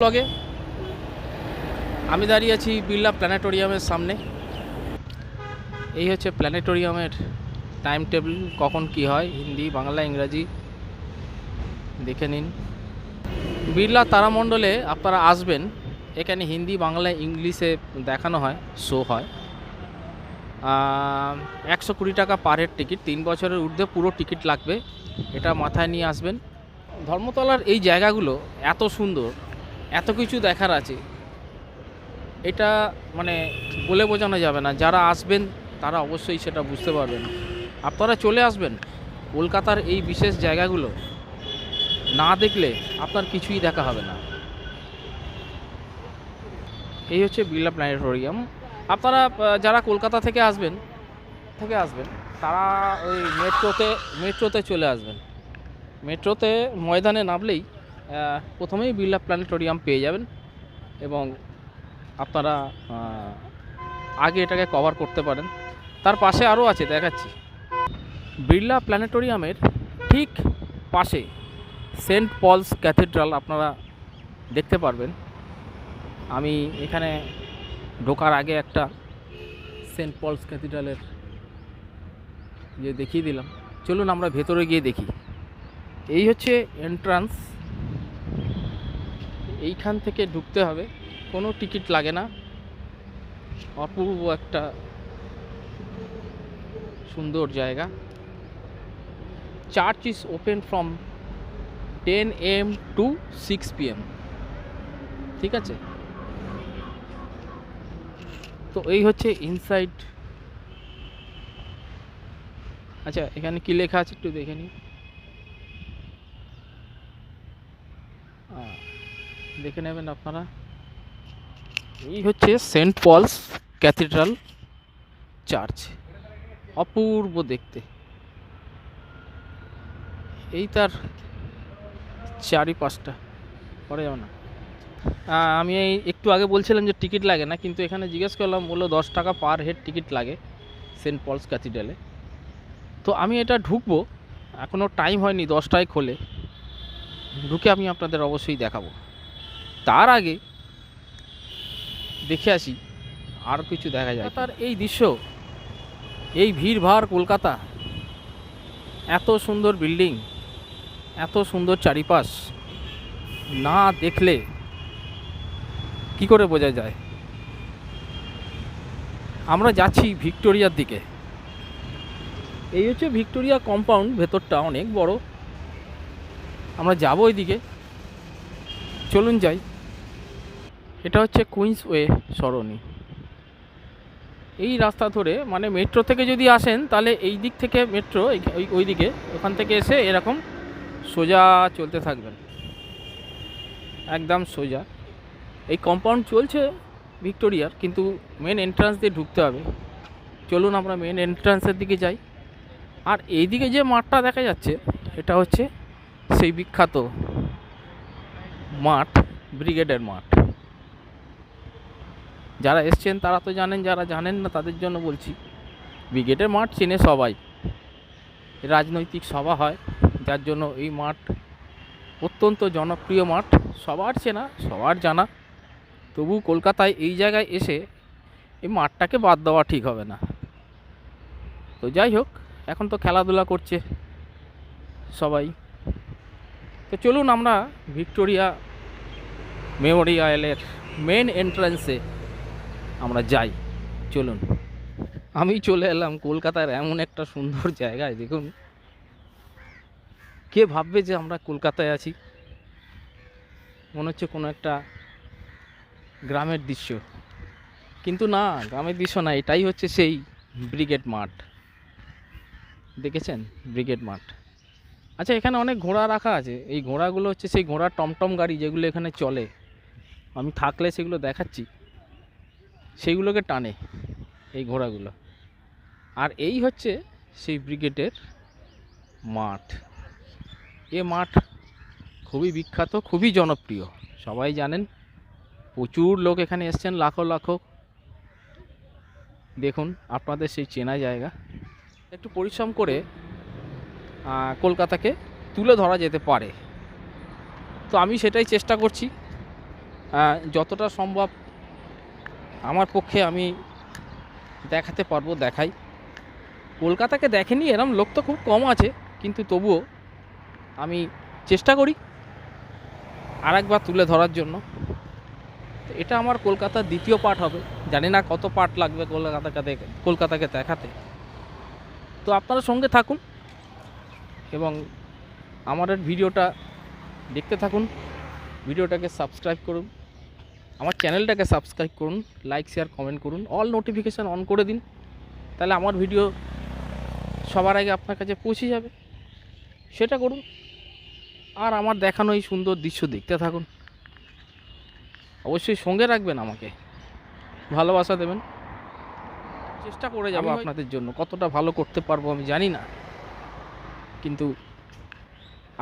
ব্লগে। আমি দাঁড়িয়ে আছি বিড়লা প্ল্যানেটোরিয়ামের সামনে। এই হচ্ছে প্ল্যানেটোরিয়ামের টাইম টেবিল কখন কি হয়, হিন্দি, বাংলা, ইংরাজি। দেখে নিন। বিড়লা তারামণ্ডলে আপনারা আসবেন, এখানে হিন্দি, বাংলা, ইংলিশে দেখানো হয় শো হয়। একশো কুড়ি টাকা পার হেড টিকিট তিন বছরের ঊর্ধ্বে পুরো টিকিট লাগবে, এটা মাথায় নিয়ে আসবেন। ধর্মতলার এই জায়গাগুলো এত সুন্দর এত কিছু দেখার আছে। এটা মানে বলে বোঝানো যাবে না। যারা আসবেন, তারা অবশ্যই সেটা বুঝতে পারবেন। আপনারা চলে আসবেন কলকাতার এই বিশেষ জায়গাগুলো, না দেখলে আপনার কিছুই দেখা হবে না। এই হচ্ছে বিড়লা প্ল্যানেটোরিয়াম। আপনারা যারা কলকাতা থেকে আসবেন থেকে আসবেন, তারা ওই মেট্রোতে মেট্রোতে চলে আসবেন। মেট্রোতে ময়দানে নামলেই প্রথমেই বিড়লা প্ল্যানেটোরিয়াম পেয়ে যাবেন এবং আপনারা আগে এটাকে কভার করতে পারেন। তার পাশে আরও আছে, দেখাচ্ছি। বিড়লা প্ল্যানেটোরিয়ামের ঠিক পাশে সেন্ট পলস ক্যাথিড্রাল আপনারা দেখতে পারবেন। আমি এখানে ঢোকার আগে একটা সেন্ট পলস ক্যাথিড্রালের যে দেখিয়ে দিলাম। চলুন আমরা ভেতরে গিয়ে দেখি। এই হচ্ছে এন্ট্রান্স এইখান থেকে ঢুকতে হবে। কোনো টিকিট লাগে না। অপূর্ব একটা সুন্দর জায়গা। Church is open from ten AM to six PM ঠিক আছে? তো এই হচ্ছে ইনসাইড। আচ্ছা এখানে কি লেখা আছে একটু দেখে নিই। দেখে নেবেন আপনারা। এই হচ্ছে সেন্ট পলস ক্যাথিড্রাল চার্চ। অপূর্ব দেখতে। এই তার চারিপাশটা, পরে যাও না। আমি এই একটু আগে বলছিলাম যে টিকিট লাগে না, কিন্তু এখানে জিজ্ঞেস করলাম, বলল দশ টাকা পার হেড টিকিট লাগে সেন্ট পলস ক্যাথিড্রালে। তো আমি এটা ঢুকবো এখনও টাইম হয়নি, দশটায় খোলে। ঢুকে আমি আপনাদের অবশ্যই দেখাবো। তার আগে দেখে আসি, আর কিছু দেখা যায় তার এই দৃশ্য, এই ভিড়ভাড় কলকাতা, এত সুন্দর বিল্ডিং, এত সুন্দর চারিপাশ, না দেখলে কি করে বোঝা যায়? আমরা যাচ্ছি ভিক্টোরিয়ার দিকে। এই হচ্ছে ভিক্টোরিয়া কম্পাউন্ড, ভেতরটা অনেক বড়। আমরা যাব ওইদিকে। চলুন যাই। এটা হচ্ছে কুইন্স ওয়ে সরণি। এই রাস্তা ধরে মানে মেট্রো থেকে যদি আসেন, তাহলে এই দিক থেকে মেট্রো ওই ওই দিকে, ওখান থেকে এসে এরকম সোজা চলতে থাকবেন। একদম সোজা। এই কম্পাউন্ড চলছে ভিক্টোরিয়ার, কিন্তু মেন এন্ট্রান্স দিয়ে ঢুকতে হবে। চলুন আমরা মেন এন্ট্রান্সের দিকে যাই। আর এইদিকে যে মাঠটা দেখা যাচ্ছে, এটা হচ্ছে সেই বিখ্যাত মাঠ, ব্রিগেডের মাঠ। যারা এসছেন তারা তো জানেন, যারা জানেন না তাদের জন্য বলছি, ব্রিগেডের মাঠ চেনে সবাই। রাজনৈতিক সভা হয়, যার জন্য এই মাঠ অত্যন্ত জনপ্রিয় মাঠ। সবার চেনা, সবার জানা। তবু কলকাতায় এই জায়গায় এসে এই মাঠটাকে বাদ দেওয়া ঠিক হবে না। তো যাই হোক, এখন তো খেলাধুলা করছে সবাই। তো চলুন আমরা ভিক্টোরিয়া মেমোরিয়ালের মেন এন্ট্রান্সে আমরা যাই, চলুন। আমি চলে এলাম কলকাতার এমন একটা সুন্দর জায়গায়, দেখুন। কে ভাববে যে আমরা কলকাতায় আছি? মনে হচ্ছে কোনো একটা গ্রামের দৃশ্য। কিন্তু না, গ্রামের দৃশ্য না, এটাই হচ্ছে সেই ব্রিগেড মাঠ। দেখেছেন? ব্রিগেড মাঠ। আচ্ছা এখানে অনেক ঘোড়া রাখা আছে। এই ঘোড়াগুলো হচ্ছে সেই ঘোড়ার টমটম গাড়ি যেগুলো এখানে চলে। আমি থাকলে সেগুলো দেখাচ্ছি। সেইগুলোকে টানে এই ঘোড়াগুলো। আর এই হচ্ছে সেই ব্রিগেডের মাঠ। এ মাঠ খুবই বিখ্যাত, খুবই জনপ্রিয়। সবাই জানেন, প্রচুর লোক এখানে এসছেন, লাখো লাখো। দেখুন, আপনাদের সেই চেনা জায়গা। একটু পরিশ্রম করে কলকাতাকে তুলে ধরা যেতে পারে। তো আমি সেটাই চেষ্টা করছি যতটা সম্ভব আমার পক্ষে আমি দেখাতে পারব, দেখাই। কলকাতাকে দেখেনি, এরম লোক তো খুব কম আছে, কিন্তু তবুও আমি চেষ্টা করি আর একবার তুলে ধরার জন্য। এটা আমার কলকাতার দ্বিতীয় পার্ট হবে। জানি না কত পার্ট লাগবে কলকাতাকে দেখে, কলকাতাকে দেখাতে। তো আপনারা সঙ্গে থাকুন এবং আমাদের ভিডিওটা দেখতে থাকুন। ভিডিওটাকে সাবস্ক্রাইব করুন। আমার চ্যানেলটাকে সাবস্ক্রাইব করুন লাইক শেয়ার কমেন্ট করুন অল নোটিফিকেশান অন করে দিন তাহলে আমার ভিডিও সবার আগে আপনার কাছে পৌঁছে যাবে। সেটা করুন আর আমার দেখানো এই সুন্দর দৃশ্য দেখতে থাকুন। অবশ্যই সঙ্গে রাখবেন আমাকে ভালোবাসা দেবেন। চেষ্টা করে যাব আপনাদের জন্য কতটা ভালো করতে পারব আমি জানি না। কিন্তু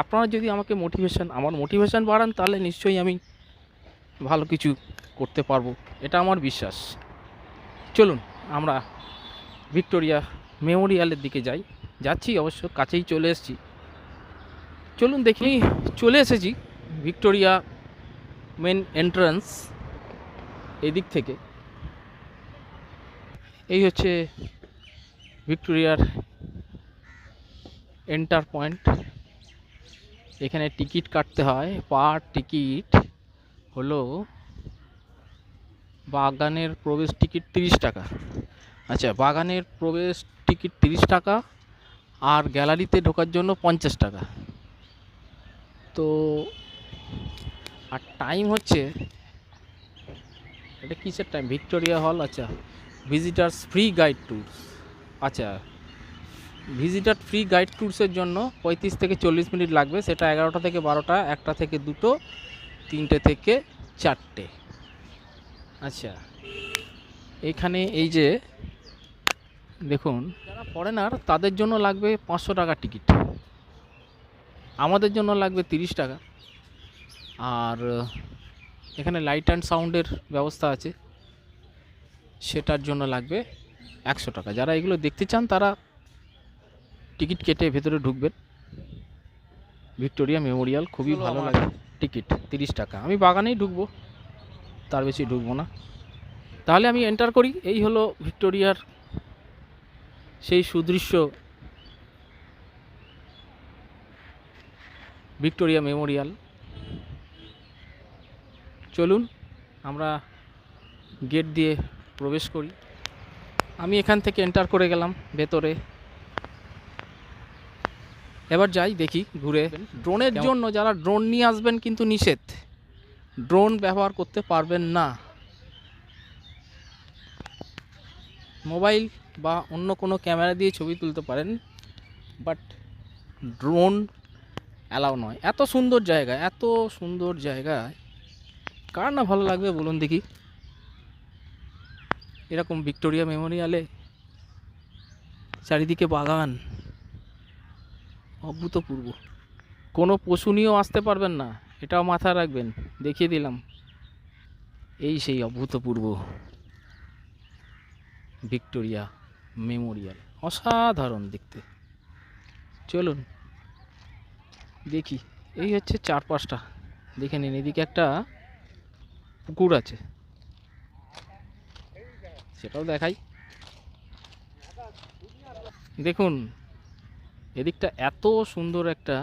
আপনারা যদি আমাকে মোটিভেশান আমার মোটিভেশান বাড়ান তাহলে নিশ্চয়ই আমি ভালো কিছু করতে পারব, এটা আমার বিশ্বাস। চলুন, আমরা ভিক্টোরিয়া মেমোরিয়ালের দিকে যাই। যাচ্ছি অবশ্য, কাছেই চলে এসেছি। চলুন দেখি, চলে এসেছি ভিক্টোরিয়া মেন এন্ট্রান্স এদিক থেকে। এই হচ্ছে ভিক্টোরিয়ার এন্টার পয়েন্ট। এখানে টিকিট কাটতে হয়, পার টিকিট। হলো বাগানের প্রবেশ টিকিট তিরিশ টাকা। আচ্ছা বাগানের প্রবেশ টিকিট তিরিশ টাকা আর গ্যালারিতে ঢোকার জন্য পঞ্চাশ টাকা। তো, আর টাইম হচ্ছে, এটা কিসের টাইম ভিক্টোরিয়া হল? আচ্ছা ভিজিটার্স ফ্রি গাইড ট্যুরস আচ্ছা ভিজিটার ফ্রি গাইড ট্যুরসের জন্য পঁয়ত্রিশ থেকে চল্লিশ মিনিট লাগবে। সেটা এগারোটা থেকে বারোটা, একটা থেকে দুটো তিনটে থেকে চারটে। আচ্ছা এখানে এই যে দেখুন যারা ফরেনার তাদের জন্য লাগবে পাঁচশো টাকা টিকিট আমাদের জন্য লাগবে তিরিশ টাকা। আর এখানে লাইট অ্যান্ড সাউন্ডের ব্যবস্থা আছে। সেটার জন্য লাগবে একশো টাকা। যারা এগুলো দেখতে চান তারা টিকিট কেটে ভেতরে ঢুকবেন। ভিক্টোরিয়া মেমোরিয়াল খুবই ভালো লাগে। টিকিট, তিরিশ টাকা। আমি বাগানেই ঢুকবো, তার বেশি ঢুকবো না। তাহলে আমি এন্টার করি, এই হলো ভিক্টোরিয়ার সেই সুদৃশ্য ভিক্টোরিয়া মেমোরিয়াল। চলুন, আমরা গেট দিয়ে প্রবেশ করি। আমি এখান থেকে এন্টার করে গেলাম, ভেতরে। এবার যাই দেখি ঘুরে। ড্রোনের জন্য যারা ড্রোন নিয়ে আসবেন কিন্তু নিষেধ ড্রোন ব্যবহার করতে পারবেন না। মোবাইল বা অন্য কোনো ক্যামেরা দিয়ে ছবি তুলতে পারেন বাট ড্রোন অ্যালাউ নয়। এত সুন্দর জায়গা এত সুন্দর জায়গায় কার না ভালো লাগবে বলুন দেখি। এরকম ভিক্টোরিয়া মেমোরিয়ালে চারিদিকে বাগান। অভূতপূর্ব। কোনো পশু নিয়েও আসতে পারবেন না, এটাও মাথায় রাখবেন, দেখিয়ে দিলাম। এই সেই অভূতপূর্ব ভিক্টোরিয়া মেমোরিয়াল, অসাধারণ দেখতে। চলুন, দেখি, এই হচ্ছে চারপাশটা। দেখে নিন, এদিকে একটা পুকুর আছে। সেটাও দেখাই। দেখুন এদিকটা এত সুন্দর একটা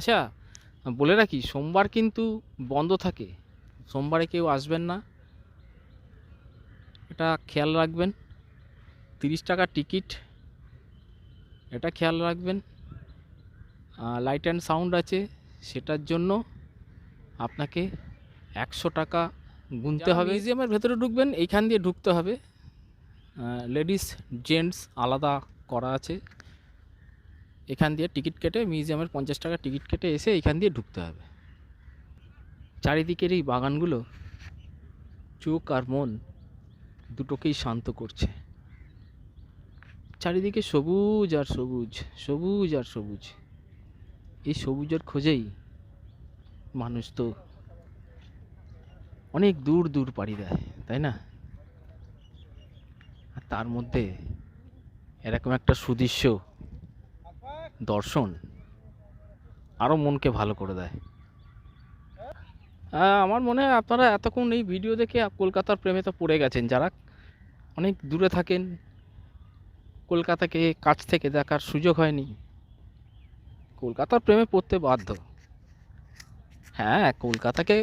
আচ্ছা বলে রাখি সোমবার কিন্তু বন্ধ থাকে। সোমবারে কেউ আসবেন না। এটা খেয়াল রাখবেন। তিরিশ টাকা টিকিট এটা খেয়াল রাখবেন। লাইট অ্যান্ড সাউন্ড আছে সেটার জন্য আপনাকে একশো টাকা গুনতে হবে। মিউজিয়ামের ভেতরে ঢুকবেন এইখান দিয়ে ঢুকতে হবে। লেডিস জেন্টস আলাদা করা আছে। এখান দিয়ে টিকিট কেটে মিউজিয়ামের পঞ্চাশ টাকা টিকিট কেটে এসে এখান দিয়ে ঢুকতে হবে। চারিদিকের এই বাগানগুলো চোখ আর মন দুটোকেই শান্ত করছে। চারিদিকে সবুজ আর সবুজ সবুজ আর সবুজ। এই সবুজের খোঁজেই মানুষ তো অনেক দূর দূর পাড়ি দেয়, তাই না? আর তার মধ্যে এরকম একটা সুদৃশ্য দর্শন আরও মনকে ভালো করে দেয়। আমার মনে হয় আপনারা এতক্ষণ এই ভিডিও দেখে কলকাতার প্রেমে তো পড়ে গেছেন। যারা অনেক দূরে থাকেন, কলকাতাকে কাছ থেকে দেখার সুযোগ হয়নি, কলকাতার প্রেমে পড়তে বাধ্য। হ্যাঁ কলকাতাকে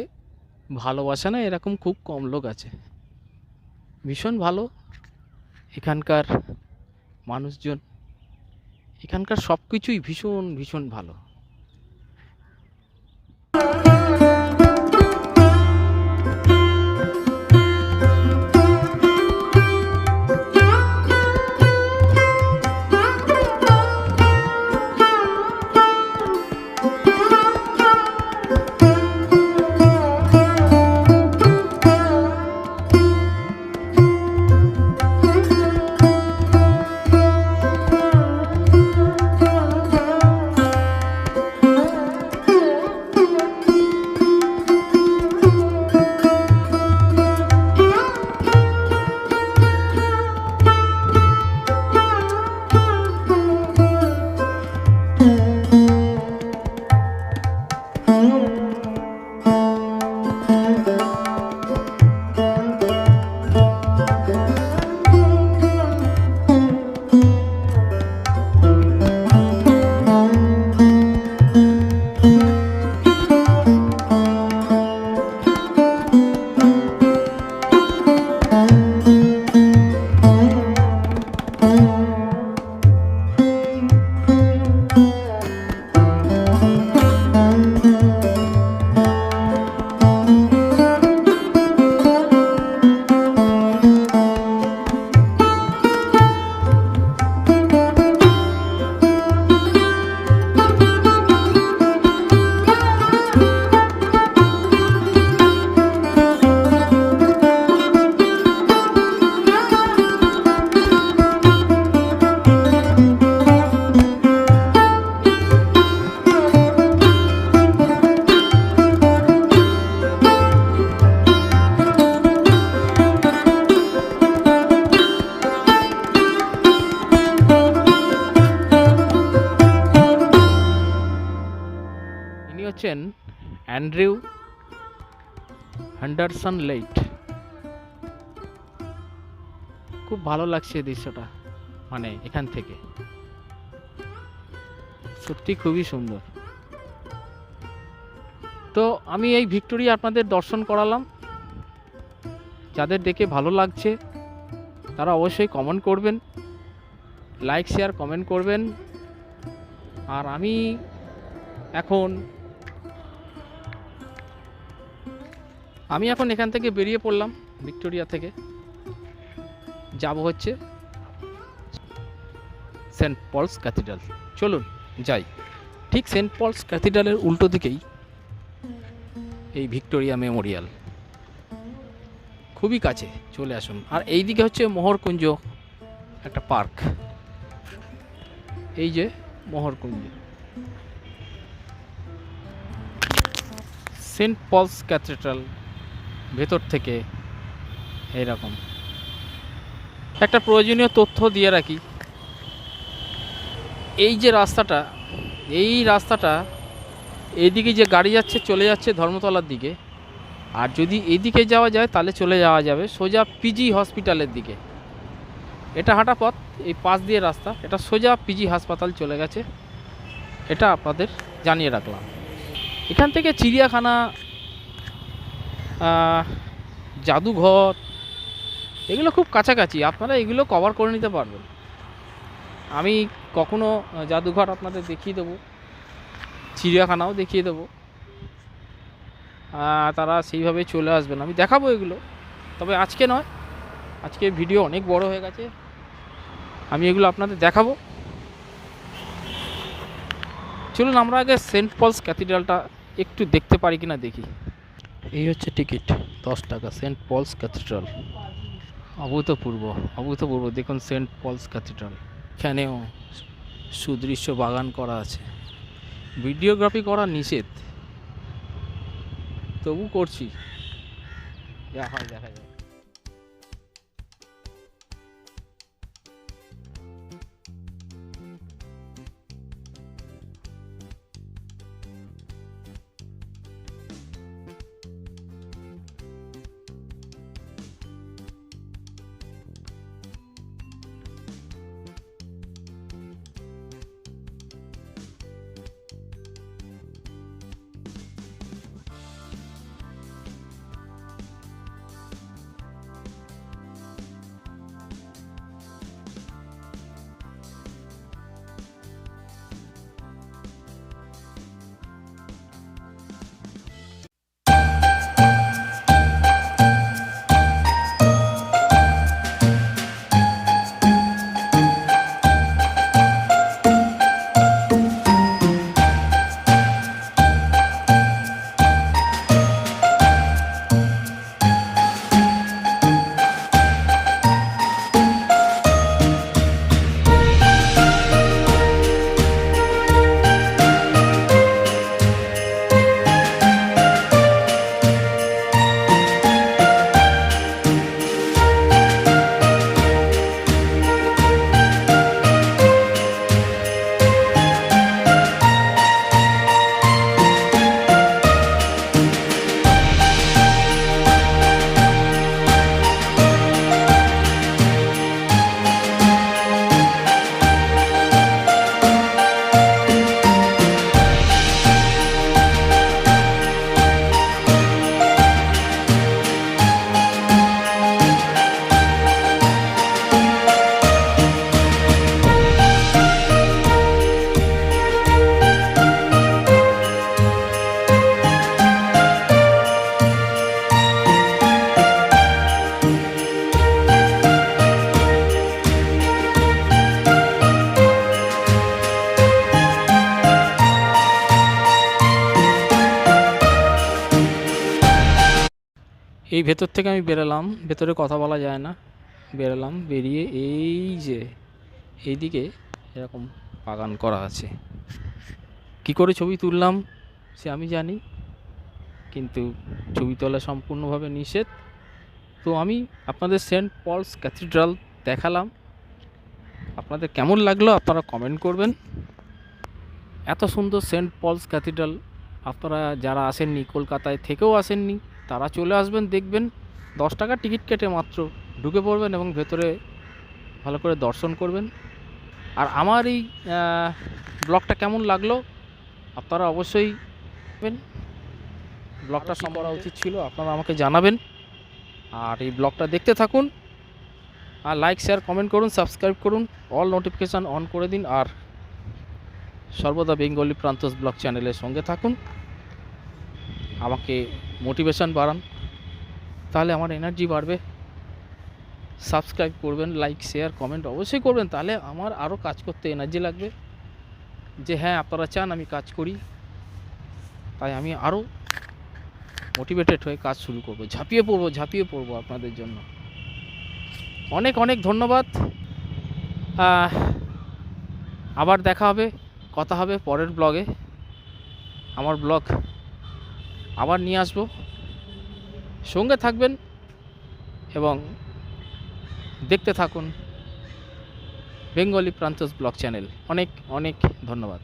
ভালোবাসে না এরকম খুব কম লোক আছে। ভীষণ ভালো। এখানকার মানুষজন এখানকার সব কিছুই ভীষণ ভীষণ ভালো। অ্যান্ড্রিউ হ্যান্ডারসন লেইট। খুব ভালো লাগছে দৃশ্যটা মানে এখান থেকে। সত্যি খুবই সুন্দর। তো আমি এই ভিক্টোরিয়া আপনাদের দর্শন করালাম। যাদের দেখে ভালো লাগছে, তারা অবশ্যই কমেন্ট করবেন লাইক শেয়ার কমেন্ট করবেন। আর আমি এখন আমি এখন এখান থেকে বেরিয়ে পড়লাম ভিক্টোরিয়া থেকে। যাব হচ্ছে সেন্ট পলস ক্যাথিড্রাল। চলুন যাই। ঠিক সেন্ট পলস ক্যাথিড্রালের উল্টো দিকেই এই ভিক্টোরিয়া মেমোরিয়াল। খুবই কাছে, চলে আসুন। আর এই দিকে হচ্ছে মোহরকুঞ্জ একটা পার্ক। এই যে মোহরকুঞ্জ। সেন্ট পলস ক্যাথিড্রাল ভেতর থেকে এইরকম। একটা প্রয়োজনীয় তথ্য দিয়ে রাখি। এই যে রাস্তাটা, এই রাস্তাটা এইদিকে যে গাড়ি যাচ্ছে, চলে যাচ্ছে ধর্মতলার দিকে। আর যদি এদিকে যাওয়া যায়, তাহলে চলে যাওয়া যাবে সোজা পিজি হসপিটালের দিকে। এটা হাঁটা পথ, এই পাশ দিয়ে রাস্তা। এটা সোজা পিজি হাসপাতাল চলে গেছে। এটা আপনাদের জানিয়ে রাখলাম। এখান থেকে চিড়িয়াখানা জাদুঘর, এগুলো খুব কাছাকাছি। আপনারা এগুলো কভার করে নিতে পারবেন। আমি কখনো জাদুঘর আপনাদের দেখিয়ে দেবো। চিড়িয়াখানাও দেখিয়ে দেবো। তারা সেইভাবে চলে আসবেন। আমি দেখাবো এগুলো। তবে আজকে নয়, আজকে ভিডিও অনেক বড় হয়ে গেছে। আমি এগুলো আপনাদের দেখাবো। চলুন, আমরা আগে সেন্ট পলস ক্যাথিড্রালটা একটু দেখতে পারি কিনা দেখি। এই হচ্ছে টিকিট, দশ টাকা, সেন্ট পলস ক্যাথিড্রাল। অভূতপূর্ব অভূতপূর্ব, দেখুন সেন্ট পলস ক্যাথিড্রাল। এখানেও সুদৃশ্য বাগান করা আছে। ভিডিওগ্রাফি করা নিষেধ। তবু করছি। যা হয়, দেখা যায়। এই ভেতর থেকে আমি বেরোলাম, ভেতরে কথা বলা যায় না। বেরোলাম, বেরিয়ে এই যে, এইদিকে এরকম বাগান করা আছে। কি করে ছবি তুললাম সে আমি জানি, কিন্তু ছবি তোলা সম্পূর্ণভাবে নিষেধ। তো আমি আপনাদের সেন্ট পলস ক্যাথিড্রাল দেখালাম। আপনাদের কেমন লাগল আপনারা কমেন্ট করবেন। এত সুন্দর সেন্ট পলস ক্যাথিড্রাল আপনারা যারা আসেননি, কলকাতায় থেকেও আসেননি তারা চলে আসবেন দেখবেন দশ টাকা টিকিট কেটে মাত্র ঢুকে পড়বেন এবং ভেতরে ভালো করে দর্শন করবেন। আর আমার এই ব্লগটা কেমন লাগল আপনারা অবশ্যই ব্লগটা সম্ভব উচিত ছিল আপনারা আমাকে জানাবেন। আর এই ব্লগটা দেখতে থাকুন। আর লাইক শেয়ার কমেন্ট করুন সাবস্ক্রাইব করুন অল নোটিফিকেশান অন করে দিন। আর সর্বদা বেঙ্গলি প্রান্তস ব্লগ চ্যানেলের সঙ্গে থাকুন। আমাকে মোটিভেশন বাড়ান। তাহলে আমার এনার্জি বাড়বে। সাবস্ক্রাইব করবেন লাইক শেয়ার কমেন্ট অবশ্যই করবেন। তাহলে আমার আরও কাজ করতে এনার্জি লাগবে। যে হ্যাঁ আপনারা চান আমি কাজ করি। তাই আমি আরও মোটিভেটেড হয়ে কাজ শুরু করব, ঝাঁপিয়ে পড়ব ঝাঁপিয়ে পড়ব আপনাদের জন্য। অনেক অনেক ধন্যবাদ। আবার দেখা হবে, কথা হবে পরের ব্লগে আমার ব্লগ আবার নিয়ে আসব। সঙ্গে থাকবেন এবং দেখতে থাকুন বেঙ্গলি প্রান্তস ব্লগ চ্যানেল। অনেক অনেক ধন্যবাদ।